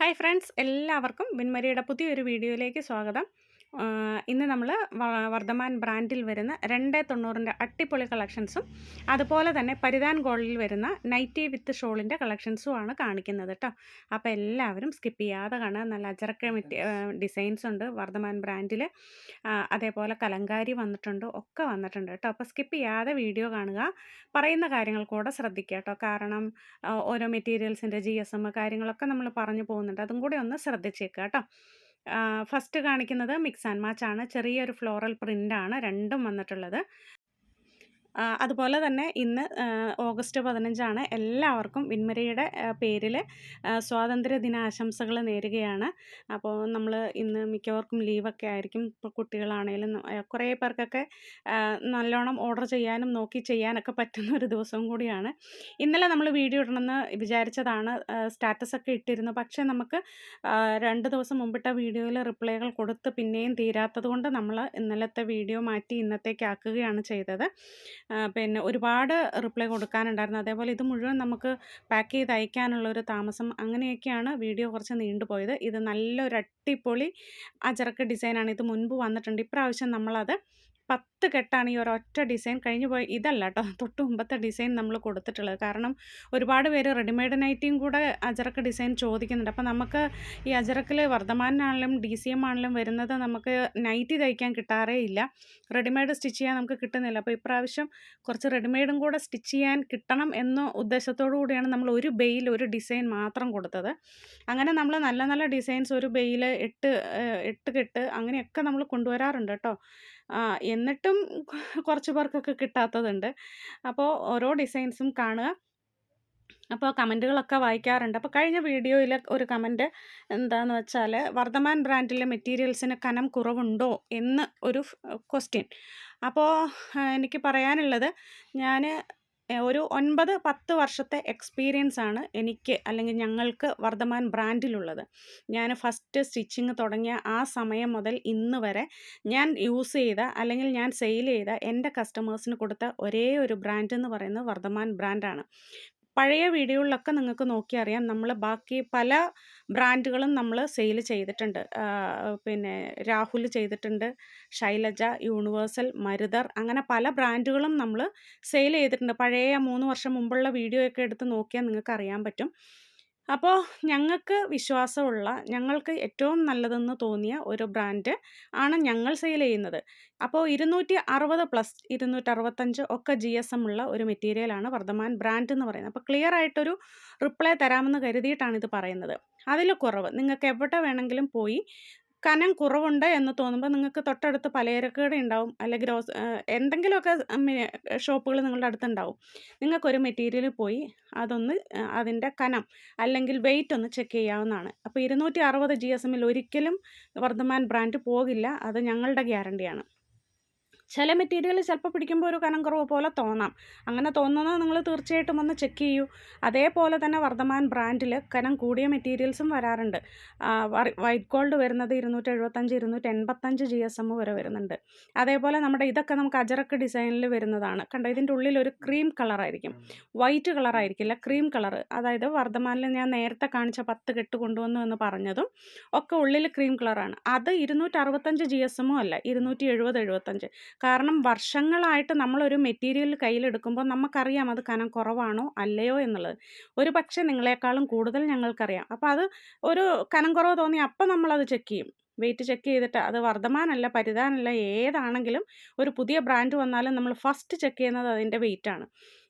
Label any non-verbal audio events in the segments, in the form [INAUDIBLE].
Hi friends എല്ലാവർക്കും വിൻമരിയുടെ പുതിയൊരു വീഡിയോയിലേക്ക് സ്വാഗതം. ഇന്ന് നമ്മൾ വർദ്ധമാൻ ബ്രാൻഡിൽ വരുന്ന രണ്ട് തൊണ്ണൂറിന്റെ അട്ടിപ്പൊളി കളക്ഷൻസും അതുപോലെ തന്നെ പരിധാൻ ഗോൾഡിൽ വരുന്ന നൈറ്റി വിത്ത് ഷോളിന്റെ കളക്ഷൻസും ആണ് കാണിക്കുന്നത് കേട്ടോ അപ്പോൾ എല്ലാവരും സ്കിപ്പ് ചെയ്യാതെ കാണുക. നല്ല അജറക്ക ഡിസൈൻസ് ഉണ്ട് വർദ്ധമാൻ ബ്രാൻഡിൽ അതേപോലെ കലങ്കാരി വന്നിട്ടുണ്ട് ഒക്കെ വന്നിട്ടുണ്ട് കേട്ടോ അപ്പോൾ സ്കിപ്പ് ചെയ്യാതെ വീഡിയോ കാണുക. പറയുന്ന കാര്യങ്ങൾ കൂടെ ശ്രദ്ധിക്കുക കേട്ടോ കാരണം ഓരോ മെറ്റീരിയൽസിന്റെ ജി എസ് എം കാര്യങ്ങളൊക്കെ നമ്മൾ പറഞ്ഞു പോകുന്നുണ്ട്. അതും കൂടി ഒന്ന് ശ്രദ്ധിച്ചേക്കുക കേട്ടോ ഫസ്റ്റ് കാണിക്കുന്നത് മിക്സ് ആൻഡ് മാച്ച് ആണ്. ചെറിയൊരു ഫ്ലോറൽ പ്രിന്റാണ് രണ്ടും വന്നിട്ടുള്ളത്. അതുപോലെ തന്നെ ഇന്ന് ഓഗസ്റ്റ് പതിനഞ്ചാണ് എല്ലാവർക്കും വിൻമരിയുടെ പേരിൽ സ്വാതന്ത്ര്യ ദിനാശംസകൾ നേരുകയാണ്. അപ്പോൾ നമ്മൾ ഇന്ന് മിക്കവർക്കും ലീവൊക്കെ ആയിരിക്കും. ഇപ്പോൾ കുട്ടികളാണേലും കുറേ പേർക്കൊക്കെ നല്ലോണം ഓർഡർ ചെയ്യാനും നോക്കി ചെയ്യാനൊക്കെ പറ്റുന്ന ഒരു ദിവസവും കൂടിയാണ്. ഇന്നലെ നമ്മൾ വീഡിയോ ഇടണമെന്ന് വിചാരിച്ചതാണ് സ്റ്റാറ്റസൊക്കെ ഇട്ടിരുന്നു. പക്ഷേ നമുക്ക് രണ്ട് ദിവസം മുമ്പിട്ട വീഡിയോയിൽ റിപ്ലൈകൾ കൊടുത്ത് പിന്നെയും തീരാത്തത് കൊണ്ട് നമ്മൾ ഇന്നലത്തെ വീഡിയോ മാറ്റി ഇന്നത്തേക്കാക്കുകയാണ് ചെയ്തത്. പിന്നെ ഒരുപാട് റിപ്ലൈ കൊടുക്കാനുണ്ടായിരുന്നു. അതേപോലെ ഇത് മുഴുവൻ നമുക്ക് പാക്ക് ചെയ്ത് അയക്കാനുള്ള ഒരു താമസം അങ്ങനെയൊക്കെയാണ് വീഡിയോ കുറച്ച് നീണ്ടുപോയത് ഇത് നല്ലൊരു അടിപൊളി അജറക്ക് ഡിസൈനാണ്. ഇത് മുൻപ് വന്നിട്ടുണ്ട്. ഇപ്രാവശ്യം നമ്മളത് പത്ത് കെട്ടാണ് ഈ ഒരൊറ്റ ഡിസൈൻ. കഴിഞ്ഞു പോയി ഇതല്ല കേട്ടോ തൊട്ട് മുമ്പത്തെ ഡിസൈൻ നമ്മൾ കൊടുത്തിട്ടുള്ളത്. കാരണം ഒരുപാട് പേര് റെഡിമെയ്ഡ് നൈറ്റിയും കൂടെ അജറക്ക് ഡിസൈൻ ചോദിക്കുന്നുണ്ട്. അപ്പോൾ നമുക്ക് ഈ അജറക്കിൽ വർദ്ധമാനാണെങ്കിലും ഡി സി എം ആണെങ്കിലും വരുന്നത് നമുക്ക് നൈറ്റി തയ്ക്കാൻ കിട്ടാറേ ഇല്ല. റെഡിമെയ്ഡ് സ്റ്റിച്ച് ചെയ്യാൻ നമുക്ക് കിട്ടുന്നില്ല. അപ്പോൾ ഇപ്രാവശ്യം കുറച്ച് റെഡിമെയ്ഡും കൂടെ സ്റ്റിച്ച് ചെയ്യാൻ കിട്ടണം എന്ന ഉദ്ദേശത്തോടു കൂടിയാണ് നമ്മൾ ഒരു ബെയിൽ ഒരു ഡിസൈൻ മാത്രം കൊടുത്തത്. അങ്ങനെ നമ്മൾ നല്ല നല്ല ഡിസൈൻസ് ഒരു ബെയിൽ എട്ട് എട്ട് കെട്ട് അങ്ങനെയൊക്കെ നമ്മൾ കൊണ്ടുവരാറുണ്ട് കേട്ടോ എന്നിട്ടും കുറച്ച് പേർക്കൊക്കെ കിട്ടാത്തതുണ്ട്. അപ്പോൾ ഓരോ ഡിസൈൻസും കാണുക. അപ്പോൾ കമന്റുകളൊക്കെ വായിക്കാറുണ്ട്. അപ്പോൾ കഴിഞ്ഞ വീഡിയോയിൽ ഒരു കമന്റ് എന്താണെന്ന് വെച്ചാൽ വർദ്ധമാൻ ബ്രാൻഡിലെ മെറ്റീരിയൽസിന് കനം കുറവുണ്ടോ എന്ന് ഒരു ക്വസ്റ്റ്യൻ. അപ്പോൾ എനിക്ക് പറയാനുള്ളത് ഞാൻ ഒരു ഒൻപത് പത്ത് വർഷത്തെ എക്സ്പീരിയൻസ് ആണ് എനിക്ക് അല്ലെങ്കിൽ ഞങ്ങൾക്ക് വർദ്ധമാൻ ബ്രാൻഡിലുള്ളത്. ഞാൻ ഫസ്റ്റ് സ്റ്റിച്ചിങ് തുടങ്ങിയ ആ സമയം മുതൽ ഇന്ന് വരെ ഞാൻ യൂസ് ചെയ്ത അല്ലെങ്കിൽ ഞാൻ സെയിൽ ചെയ്ത എന്റെ കസ്റ്റമേഴ്സിന് കൊടുത്ത ഒരേ ഒരു ബ്രാൻഡ് എന്ന് പറയുന്നത് വർദ്ധമാൻ ബ്രാൻഡാണ്. പഴയ വീഡിയോകളിലൊക്കെ നിങ്ങൾക്ക് നോക്കി അറിയാം നമ്മൾ ബാക്കി പല ബ്രാൻഡുകളും നമ്മൾ സെയിൽ ചെയ്തിട്ടുണ്ട്. പിന്നെ രാഹുൽ ചെയ്തിട്ടുണ്ട് ശൈലജ യൂണിവേഴ്സൽ മരുതർ അങ്ങനെ പല ബ്രാൻഡുകളും നമ്മൾ സെയിൽ ചെയ്തിട്ടുണ്ട്. പഴയ മൂന്ന് വർഷം മുമ്പുള്ള വീഡിയോ ഒക്കെ എടുത്ത് നോക്കിയാൽ നിങ്ങൾക്ക് അറിയാൻ പറ്റും. അപ്പോൾ ഞങ്ങൾക്ക് വിശ്വാസമുള്ള ഞങ്ങൾക്ക് ഏറ്റവും നല്ലതെന്ന് തോന്നിയ ഒരു ബ്രാൻഡ് ആണ് ഞങ്ങൾ സെയിൽ ചെയ്യുന്നത്. അപ്പോൾ ഇരുന്നൂറ്റി അറുപത് പ്ലസ് ഇരുന്നൂറ്ററുപത്തഞ്ച് ഒക്കെ ജി എസ് എം ഉള്ള ഒരു മെറ്റീരിയലാണ് വർദ്ധമാൻ ബ്രാൻഡ് എന്ന് പറയുന്നത്. അപ്പോൾ ക്ലിയർ ആയിട്ടൊരു റിപ്ലൈ തരാമെന്ന് കരുതിയിട്ടാണ് ഇത് പറയുന്നത്. അതിൽ കുറവ്. നിങ്ങൾക്ക് എവിടെ വേണമെങ്കിലും പോയി കനം കുറവുണ്ട് എന്ന് തോന്നുമ്പോൾ നിങ്ങൾക്ക് തൊട്ടടുത്ത് പലചരക്കട ഉണ്ടാവും അല്ലെങ്കിൽ ഗ്രോസ് എന്തെങ്കിലുമൊക്കെ ഷോപ്പുകൾ നിങ്ങളുടെ അടുത്തുണ്ടാവും. നിങ്ങൾക്കൊരു മെറ്റീരിയൽ പോയി അതൊന്ന് അതിന്റെ കനം അല്ലെങ്കിൽ വെയിറ്റ് ഒന്ന് ചെക്ക് ചെയ്യാവുന്നതാണ്. അപ്പോൾ ഇരുന്നൂറ്റി അറുപത് ജി എസ് എമ്മിൽ ഒരിക്കലും വർദ്ധമാൻ ബ്രാൻഡ് പോകില്ല. അത് ഞങ്ങളുടെ ഗ്യാരണ്ടിയാണ് ചില മെറ്റീരിയൽ ചിലപ്പോൾ പിടിക്കുമ്പോൾ ഒരു കനം കുറവ് പോലെ തോന്നാം. അങ്ങനെ തോന്നുന്നത് നിങ്ങൾ തീർച്ചയായിട്ടും ഒന്ന് ചെക്ക് ചെയ്യൂ. അതേപോലെ തന്നെ വർദ്ധമാൻ ബ്രാൻഡിൽ കനം കൂടിയ മെറ്റീരിയൽസും വരാറുണ്ട്. വൈറ്റ് ഗോൾഡ് വരുന്നത് ഇരുന്നൂറ്റി എഴുപത്തഞ്ച് ഇരുന്നൂറ്റി എൺപത്തഞ്ച് ജി എസ് എം വരെ വരുന്നുണ്ട്. അതേപോലെ നമ്മുടെ ഇതൊക്കെ നമുക്ക് അജറക്ക് ഡിസൈനിൽ വരുന്നതാണ്. കണ്ടോ ഇതിന്റെ ഉള്ളിൽ ഒരു ക്രീം കളറായിരിക്കും. വൈറ്റ് കളറായിരിക്കില്ല ക്രീം കളർ അതായത് വർദ്ധമാനിൽ ഞാൻ നേരത്തെ കാണിച്ച പത്ത് കെട്ട് കൊണ്ടുവന്നു എന്ന് പറഞ്ഞതും ഒക്കെ ഉള്ളിൽ ക്രീം കളറാണ്. അത് ഇരുന്നൂറ്റി അറുപത്തഞ്ച് ജി എസ് എമ്മും അല്ല ഇരുന്നൂറ്റി എഴുപത് എഴുപത്തഞ്ച്. കാരണം വർഷങ്ങളായിട്ട് നമ്മളൊരു മെറ്റീരിയൽ കയ്യിലെടുക്കുമ്പോൾ നമുക്കറിയാം അത് കനം കുറവാണോ അല്ലയോ എന്നുള്ളത്. ഒരു പക്ഷേ നിങ്ങളെക്കാളും കൂടുതൽ ഞങ്ങൾക്കറിയാം. അപ്പോൾ അത് ഒരു കനം കുറവ് തോന്നി അപ്പം നമ്മളത് ചെക്ക് ചെയ്യും. വെയിറ്റ് ചെക്ക് ചെയ്തിട്ട് അത് വർദ്ധമാനല്ല പരിധാനല്ല ഏതാണെങ്കിലും ഒരു പുതിയ ബ്രാൻഡ് വന്നാലും നമ്മൾ ഫസ്റ്റ് ചെക്ക് ചെയ്യുന്നത് അതിന്റെ വെയിറ്റാണ്.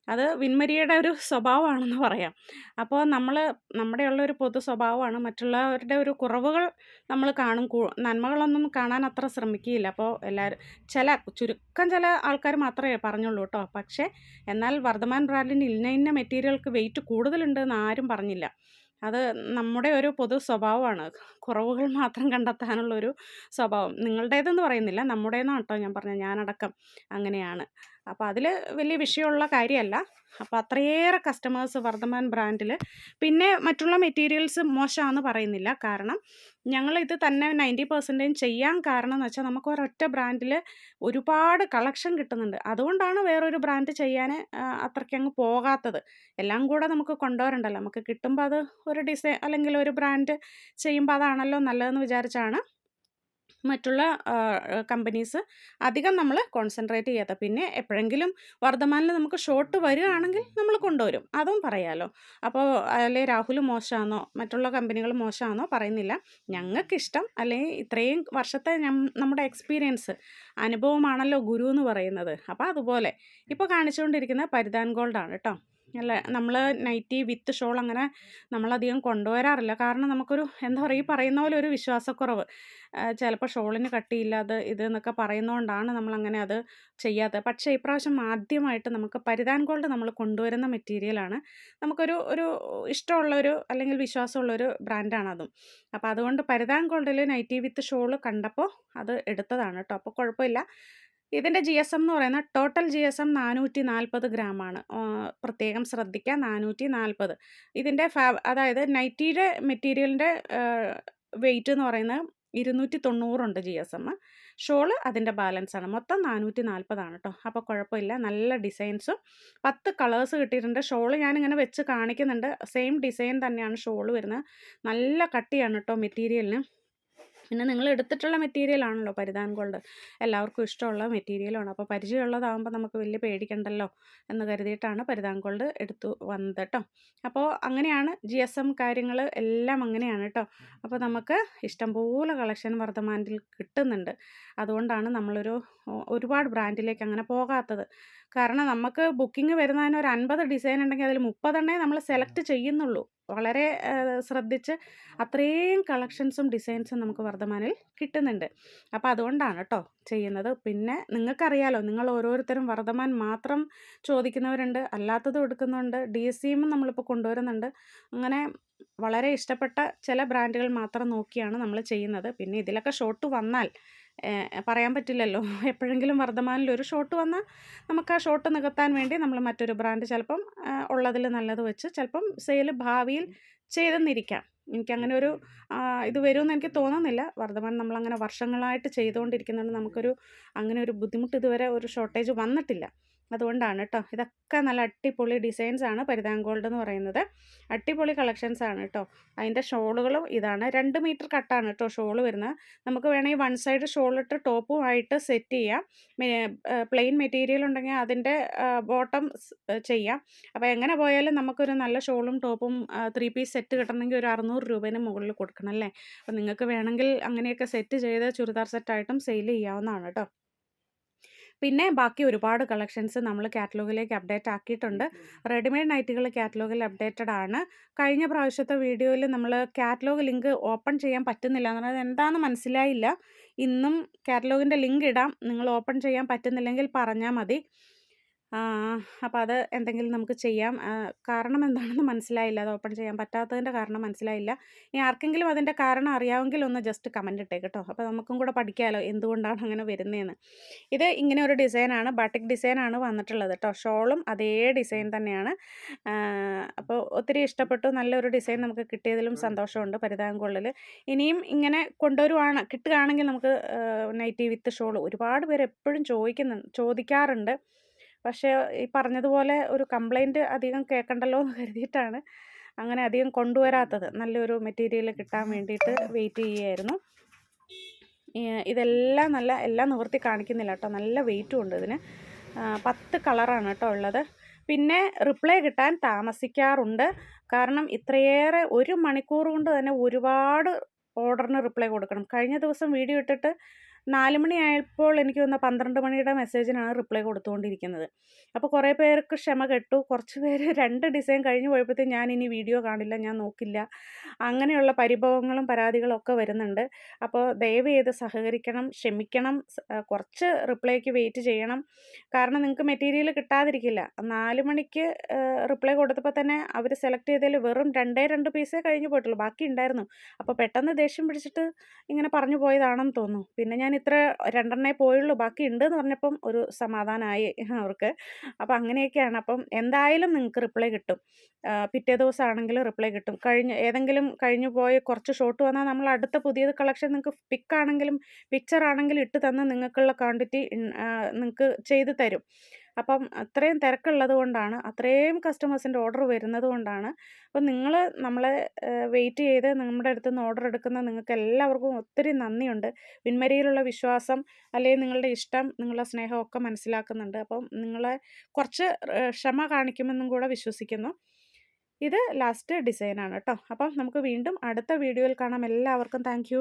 അത് വിൻമരിയുടെ ഒരു സ്വഭാവമാണെന്ന് പറയാം. അപ്പോൾ നമ്മൾ നമ്മുടെ ഉള്ള ഒരു പൊതു സ്വഭാവമാണ്. മറ്റുള്ളവരുടെ ഒരു കുറവുകൾ നമ്മൾ കാണും. നന്മകളൊന്നും കാണാൻ അത്ര ശ്രമിക്കുകയില്ല. അപ്പോൾ എല്ലാവരും ചില ചുരുക്കം ചില ആൾക്കാർ മാത്രമേ പറഞ്ഞുള്ളൂ കേട്ടോ. പക്ഷേ എന്നാൽ വർദ്ധമാൻ ബ്രാൻഡിന് ഇന്ന ഇന്ന മെറ്റീരിയൽക്ക് വെയിറ്റ് കൂടുതലുണ്ടെന്ന് ആരും പറഞ്ഞില്ല. അത് നമ്മുടെ ഒരു പൊതു സ്വഭാവമാണ്. കുറവുകൾ മാത്രം കണ്ടെത്താനുള്ളൊരു സ്വഭാവം. നിങ്ങളുടേതെന്ന് പറയുന്നില്ല. നമ്മുടേതാണ് കേട്ടോ ഞാൻ പറഞ്ഞത്. ഞാനടക്കം അങ്ങനെയാണ്. അപ്പോൾ അതിൽ വലിയ വിഷയമുള്ള കാര്യമല്ല അപ്പോൾ അത്രയേറെ കസ്റ്റമേഴ്സ് വർദ്ധമാൻ ബ്രാൻഡിൽ പിന്നെ മറ്റുള്ള മെറ്റീരിയൽസ് മോശമാണെന്ന് പറയുന്നില്ല. കാരണം ഞങ്ങൾ ഇത് തന്നെ നയന്റി പെർസെന്റേജ് ചെയ്യാൻ കാരണം എന്ന് വെച്ചാൽ നമുക്ക് ഒരൊറ്റ ബ്രാൻഡിൽ ഒരുപാട് കളക്ഷൻ കിട്ടുന്നുണ്ട്. അതുകൊണ്ടാണ് വേറൊരു ബ്രാൻഡ് ചെയ്യാൻ അത്രയ്ക്കങ്ങ് പോകാത്തത്. എല്ലാം കൂടെ നമുക്ക് കൊണ്ടുവരണ്ടല്ലോ. നമുക്ക് കിട്ടുമ്പോൾ അത് ഒരു ഡിസൈൻ അല്ലെങ്കിൽ ഒരു ബ്രാൻഡ് ചെയ്യുമ്പോൾ അതാണല്ലോ നല്ലതെന്ന് വിചാരിച്ചാണ് മറ്റുള്ള കമ്പനീസ് അധികം നമ്മൾ കോൺസെൻട്രേറ്റ് ചെയ്യാത്ത. പിന്നെ എപ്പോഴെങ്കിലും വർദ്ധമാനിൽ നമുക്ക് ഷോർട്ട് വരികയാണെങ്കിൽ നമ്മൾ കൊണ്ടുവരും. അതും പറയാമല്ലോ അപ്പോൾ അല്ലെ രാഹുൽ മോശമാണോ? മറ്റുള്ള കമ്പനികൾ മോശമാണോ? പറയുന്നില്ല. ഞങ്ങൾക്കിഷ്ടം അല്ലെങ്കിൽ ഇത്രയും വർഷത്തെ നമ്മുടെ എക്സ്പീരിയൻസ് അനുഭവമാണല്ലോ ഗുരു എന്ന് പറയുന്നത്. അപ്പോൾ അതുപോലെ ഇപ്പോൾ കാണിച്ചുകൊണ്ടിരിക്കുന്ന പരിധാൻ ഗോൾഡാണ് കേട്ടോ. അല്ല? നമ്മൾ നൈറ്റി വിത്ത് ഷോൾ അങ്ങനെ നമ്മളധികം കൊണ്ടുവരാറില്ല. കാരണം നമുക്കൊരു എന്താ പറയുക ഈ പറയുന്ന പോലെ ഒരു വിശ്വാസക്കുറവ്. ചിലപ്പോൾ ഷോളിന് കട്ടിയില്ല അത് ഇത് എന്നൊക്കെ പറയുന്നതുകൊണ്ടാണ് നമ്മളങ്ങനെ അത് ചെയ്യാത്തത്. പക്ഷേ ഇപ്രാവശ്യം ആദ്യമായിട്ട് നമുക്ക് പരിധാൻ ഗോൾഡ് നമ്മൾ കൊണ്ടുവരുന്ന മെറ്റീരിയലാണ് നമുക്കൊരു ഒരു ഇഷ്ടമുള്ളൊരു അല്ലെങ്കിൽ വിശ്വാസമുള്ളൊരു ബ്രാൻഡാണ് അതും. അപ്പോൾ അതുകൊണ്ട് പരിധാൻ ഗോൾഡിൽ നൈറ്റി വിത്ത് ഷോൾ കണ്ടപ്പോൾ അത് എടുത്തതാണ് കേട്ടോ. അപ്പോൾ കുഴപ്പമില്ല. ഇതിന്റെ ജി എസ് എം എന്ന് പറയുന്നത് ടോട്ടൽ ജി എസ് എം നാനൂറ്റി നാൽപ്പത് ഗ്രാമാണ് പ്രത്യേകം ശ്രദ്ധിക്കുക. നാനൂറ്റി നാൽപ്പത് ഇതിന്റെ ഫാ അതായത് നൈറ്റിയുടെ മെറ്റീരിയലിന്റെ വെയിറ്റ് എന്ന് പറയുന്നത് ഇരുന്നൂറ്റി തൊണ്ണൂറുണ്ട് ജി എസ് എം ഷോൾ അതിന്റെ ബാലൻസാണ് മൊത്തം നാനൂറ്റി നാൽപ്പതാണ് കേട്ടോ അപ്പോൾ കുഴപ്പമില്ല. നല്ല ഡിസൈൻസും പത്ത് കളേഴ്സ് കിട്ടിയിട്ടുണ്ട്. ഷോൾ ഞാനിങ്ങനെ വെച്ച് കാണിക്കുന്നുണ്ട്. സെയിം ഡിസൈൻ തന്നെയാണ് ഷോൾ വരുന്നത്. നല്ല കട്ടിയാണ് കേട്ടോ മെറ്റീരിയലിന്. പിന്നെ നിങ്ങൾ എടുത്തിട്ടുള്ള മെറ്റീരിയൽ ആണല്ലോ പരിധാൻ ഗോൾഡ് എല്ലാവർക്കും ഇഷ്ടമുള്ള മെറ്റീരിയലാണ് അപ്പോൾ പരിചയമുള്ളതാകുമ്പോൾ നമുക്ക് വലിയ പേടിക്കണ്ടല്ലോ എന്ന് കരുതിയിട്ടാണ് പരിധാൻ ഗോൾഡ് എടുത്തു വന്നത് കേട്ടോ അപ്പോൾ അങ്ങനെയാണ് ജി എസ് എം കാര്യങ്ങൾ എല്ലാം അങ്ങനെയാണ് കേട്ടോ അപ്പോൾ നമുക്ക് ഇഷ്ടംപോലെ കളക്ഷൻ വർദ്ധമാനിൽ കിട്ടുന്നുണ്ട്. അതുകൊണ്ടാണ് നമ്മളൊരു ഒരുപാട് ബ്രാൻഡിലേക്ക് അങ്ങനെ പോകാത്തത്. കാരണം നമുക്ക് ബുക്കിംഗ് വരുന്നതിന് ഒരു അൻപത് ഡിസൈൻ ഉണ്ടെങ്കിൽ അതിൽ മുപ്പതെണ്ണേ നമ്മൾ സെലക്ട് ചെയ്യുന്നുള്ളൂ. വളരെ ശ്രദ്ധിച്ച് അത്രയും കളക്ഷൻസും ഡിസൈൻസും നമുക്ക് വർദ്ധമാനിൽ കിട്ടുന്നുണ്ട്. അപ്പോൾ അതുകൊണ്ടാണ് കേട്ടോ ചെയ്യുന്നത്. പിന്നെ നിങ്ങൾക്കറിയാലോ നിങ്ങൾ ഓരോരുത്തരും വർദ്ധമാൻ മാത്രം ചോദിക്കുന്നവരുണ്ട് അല്ലാത്തത് എടുക്കുന്നുണ്ട് ഡി എസ് സിയും നമ്മളിപ്പോൾ കൊണ്ടുവരുന്നുണ്ട്. അങ്ങനെ വളരെ ഇഷ്ടപ്പെട്ട ചില ബ്രാൻഡുകൾ മാത്രം നോക്കിയാണ് നമ്മൾ ചെയ്യുന്നത്. പിന്നെ ഇതിലൊക്കെ ഷോട്ട് വന്നാൽ പറയാൻ പറ്റില്ലല്ലോ. എപ്പോഴെങ്കിലും വർദ്ധമാനിൽ ഒരു ഷോട്ട് വന്നാൽ നമുക്ക് ആ ഷോട്ട് നികത്താൻ വേണ്ടി നമ്മൾ മറ്റൊരു ബ്രാൻഡ് ചിലപ്പം ഉള്ളതിൽ നല്ലത് വെച്ച് ചിലപ്പം സെയിൽ ഭാവിയിൽ ചെയ്തെന്നിരിക്കാം. എനിക്കങ്ങനെ ഒരു ഇത് വരുമെന്ന് എനിക്ക് തോന്നുന്നില്ല. വർദ്ധമാൻ നമ്മളങ്ങനെ വർഷങ്ങളായിട്ട് ചെയ്തുകൊണ്ടിരിക്കുന്നതുകൊണ്ട് നമുക്കൊരു അങ്ങനെ ഒരു ബുദ്ധിമുട്ട് ഇതുവരെ ഒരു ഷോർട്ടേജ് വന്നിട്ടില്ല. അതുകൊണ്ടാണ് കേട്ടോ ഇതൊക്കെ നല്ല അടിപൊളി ഡിസൈൻസ് ആണ് പരിധാൻ ഗോൾഡ് എന്ന് പറയുന്നത്. അടിപൊളി കളക്ഷൻസ് ആണ് കേട്ടോ അതിന്റെ ഷോളുകളും ഇതാണ്. രണ്ട് മീറ്റർ കട്ടാണ് കേട്ടോ ഷോൾ വരുന്നത്. നമുക്ക് വേണമെങ്കിൽ വൺ സൈഡ് ഷോളിട്ട് ടോപ്പും ആയിട്ട് സെറ്റ് ചെയ്യാം. പ്ലെയിൻ മെറ്റീരിയൽ ഉണ്ടെങ്കിൽ അതിന്റെ ബോട്ടം ചെയ്യാം. അപ്പോൾ എങ്ങനെ പോയാലും നമുക്കൊരു നല്ല ഷോളും ടോപ്പും ത്രീ പീസ് സെറ്റ് കിട്ടണമെങ്കിൽ ഒരു അറുന്നൂറ് രൂപേന് മുകളിൽ കൊടുക്കണം അല്ലേ? അപ്പോൾ നിങ്ങൾക്ക് വേണമെങ്കിൽ അങ്ങനെയൊക്കെ സെറ്റ് ചെയ്ത് ചുരിദാർ സെറ്റായിട്ടും സെയിൽ ചെയ്യാവുന്നതാണ് കേട്ടോ പിന്നെ ബാക്കി ഒരുപാട് കളക്ഷൻസ് നമ്മൾ കാറ്റലോഗിലേക്ക് അപ്ഡേറ്റ് ആക്കിയിട്ടുണ്ട്. റെഡിമെയ്ഡ് നൈറ്റുകൾ കാറ്റലോഗിൽ അപ്ഡേറ്റഡ് ആണ്. കഴിഞ്ഞ പ്രാവശ്യത്തെ വീഡിയോയിൽ നമ്മൾ കാറ്റലോഗ് ലിങ്ക് ഓപ്പൺ ചെയ്യാൻ പറ്റുന്നില്ല എന്ന് പറഞ്ഞാൽ എന്താണെന്ന് മനസ്സിലായില്ല. ഇന്നും കാറ്റലോഗിന്റെ ലിങ്ക് ഇടാം. നിങ്ങൾ ഓപ്പൺ ചെയ്യാൻ പറ്റുന്നില്ലെങ്കിൽ പറഞ്ഞാൽ മതി. അപ്പോൾ അത് എന്തെങ്കിലും നമുക്ക് ചെയ്യാം. കാരണം എന്താണെന്ന് മനസ്സിലായില്ല. അത് ഓപ്പൺ ചെയ്യാൻ പറ്റാത്തതിന്റെ കാരണം മനസ്സിലായില്ല. ഇനി ആർക്കെങ്കിലും അതിന്റെ കാരണം അറിയാമെങ്കിൽ ഒന്ന് ജസ്റ്റ് കമന്റ് ഇട്ടേ കേട്ടോ. അപ്പോൾ നമുക്കും കൂടെ പഠിക്കാമല്ലോ എന്തുകൊണ്ടാണ് അങ്ങനെ വരുന്നതെന്ന് ഇത് ഇങ്ങനെ ഒരു ഡിസൈനാണ് ബാട്ടിക് ഡിസൈനാണ് വന്നിട്ടുള്ളത് കേട്ടോ. ഷോളും അതേ ഡിസൈൻ തന്നെയാണ്. അപ്പോൾ ഒത്തിരി ഇഷ്ടപ്പെട്ടു. നല്ലൊരു ഡിസൈൻ നമുക്ക് കിട്ടിയതിലും സന്തോഷമുണ്ട് പരിതാങ്കുള്ളിൽ ഇനിയും ഇങ്ങനെ കൊണ്ടുവരുവാണ് കിട്ടുകയാണെങ്കിൽ നമുക്ക് നൈറ്റി വിത്ത് ഷോൾ ഒരുപാട് പേര് എപ്പോഴും ചോദിക്കുന്നു ചോദിക്കാറുണ്ട്. പക്ഷേ ഈ പറഞ്ഞതുപോലെ ഒരു കംപ്ലൈന്റ് അധികം കേൾക്കണ്ടല്ലോ എന്ന് കരുതിയിട്ടാണ് അങ്ങനെ അധികം കൊണ്ടുവരാത്തത്. നല്ലൊരു മെറ്റീരിയൽ കിട്ടാൻ വേണ്ടിയിട്ട് വെയിറ്റ് ചെയ്യുമായിരുന്നു ഇതെല്ലാം നല്ല എല്ലാം നിവർത്തി കാണിക്കുന്നില്ല കേട്ടോ. നല്ല വെയിറ്റും ഉണ്ട് ഇതിന്. പത്ത് കളറാണ് കേട്ടോ ഉള്ളത്. പിന്നെ റിപ്ലൈ കിട്ടാൻ താമസിക്കാറുണ്ട്. കാരണം ഇത്രയേറെ ഒരു മണിക്കൂർ കൊണ്ട് തന്നെ ഒരുപാട് ഓർഡറിന് റിപ്ലൈ കൊടുക്കണം. കഴിഞ്ഞ ദിവസം വീഡിയോ ഇട്ടിട്ട് നാല് മണിയായപ്പോൾ എനിക്ക് വന്ന പന്ത്രണ്ട് മണിയുടെ മെസ്സേജിനാണ് റിപ്ലൈ കൊടുത്തുകൊണ്ടിരിക്കുന്നത്. അപ്പോൾ കുറേ പേർക്ക് ക്ഷമ കെട്ടു. കുറച്ച് പേര് [LAUGHS] രണ്ട് ഡിസൈൻ കഴിഞ്ഞു പോയപ്പോഴത്തേക്കും ഞാൻ ഇനി വീഡിയോ കാണില്ല ഞാൻ നോക്കില്ല. അങ്ങനെയുള്ള പരിഭവങ്ങളും പരാതികളും ഒക്കെ വരുന്നുണ്ട്. അപ്പോൾ ദയവ് ചെയ്ത് സഹകരിക്കണം ക്ഷമിക്കണം കുറച്ച് റിപ്ലൈക്ക് വെയിറ്റ് ചെയ്യണം. കാരണം നിങ്ങൾക്ക് മെറ്റീരിയൽ കിട്ടാതിരിക്കില്ല. നാല് മണിക്ക് റിപ്ലൈ കൊടുത്തപ്പോൾ തന്നെ അവർ സെലക്ട് ചെയ്തതിൽ വെറും രണ്ടേ രണ്ട് പീസേ കഴിഞ്ഞു പോയിട്ടുള്ളൂ. ബാക്കി ഉണ്ടായിരുന്നു. അപ്പോൾ പെട്ടെന്ന് ദേഷ്യം പിടിച്ചിട്ട് ഇങ്ങനെ പറഞ്ഞു പോയതാണെന്ന് തോന്നുന്നു. പിന്നെ ഞാൻ ഞാൻ ഇത്ര രണ്ടെണ്ണേ പോയുള്ളൂ. ബാക്കി ഉണ്ട് എന്ന് പറഞ്ഞപ്പം ഒരു സമാധാനമായി അവർക്ക്. അപ്പോൾ അങ്ങനെയൊക്കെയാണ്. അപ്പം എന്തായാലും നിങ്ങൾക്ക് റിപ്ലൈ കിട്ടും. പിറ്റേ ദിവസമാണെങ്കിലും റിപ്ലൈ കിട്ടും. കഴിഞ്ഞ് ഏതെങ്കിലും കഴിഞ്ഞു പോയ കുറച്ച് ഷോട്ട് വന്നാൽ നമ്മൾ അടുത്ത പുതിയത് കളക്ഷൻ നിങ്ങൾക്ക് പിക്കാണെങ്കിലും പിക്ചർ ആണെങ്കിലും ഇട്ട് തന്ന് നിങ്ങൾക്കുള്ള ക്വാണ്ടിറ്റി നിങ്ങൾക്ക് ചെയ്ത് തരും. അപ്പം അത്രയും തിരക്കുള്ളത് കൊണ്ടാണ് അത്രയും കസ്റ്റമേഴ്സിന്റെ ഓർഡർ വരുന്നത് കൊണ്ടാണ്. അപ്പം നിങ്ങൾ നമ്മളെ വെയിറ്റ് ചെയ്ത് നമ്മുടെ അടുത്ത് നിന്ന് ഓർഡർ എടുക്കുന്ന നിങ്ങൾക്ക് എല്ലാവർക്കും ഒത്തിരി നന്ദിയുണ്ട്. വിൻമരിയിലുള്ള വിശ്വാസം അല്ലെങ്കിൽ നിങ്ങളുടെ ഇഷ്ടം നിങ്ങളുടെ സ്നേഹമൊക്കെ മനസ്സിലാക്കുന്നുണ്ട്. അപ്പം നിങ്ങളെ കുറച്ച് ക്ഷമ കാണിക്കുമെന്നും കൂടെ വിശ്വസിക്കുന്നു. ഇത് ലാസ്റ്റ് ഡിസൈനാണ് കേട്ടോ. അപ്പം നമുക്ക് വീണ്ടും അടുത്ത വീഡിയോയിൽ കാണാം. എല്ലാവർക്കും താങ്ക്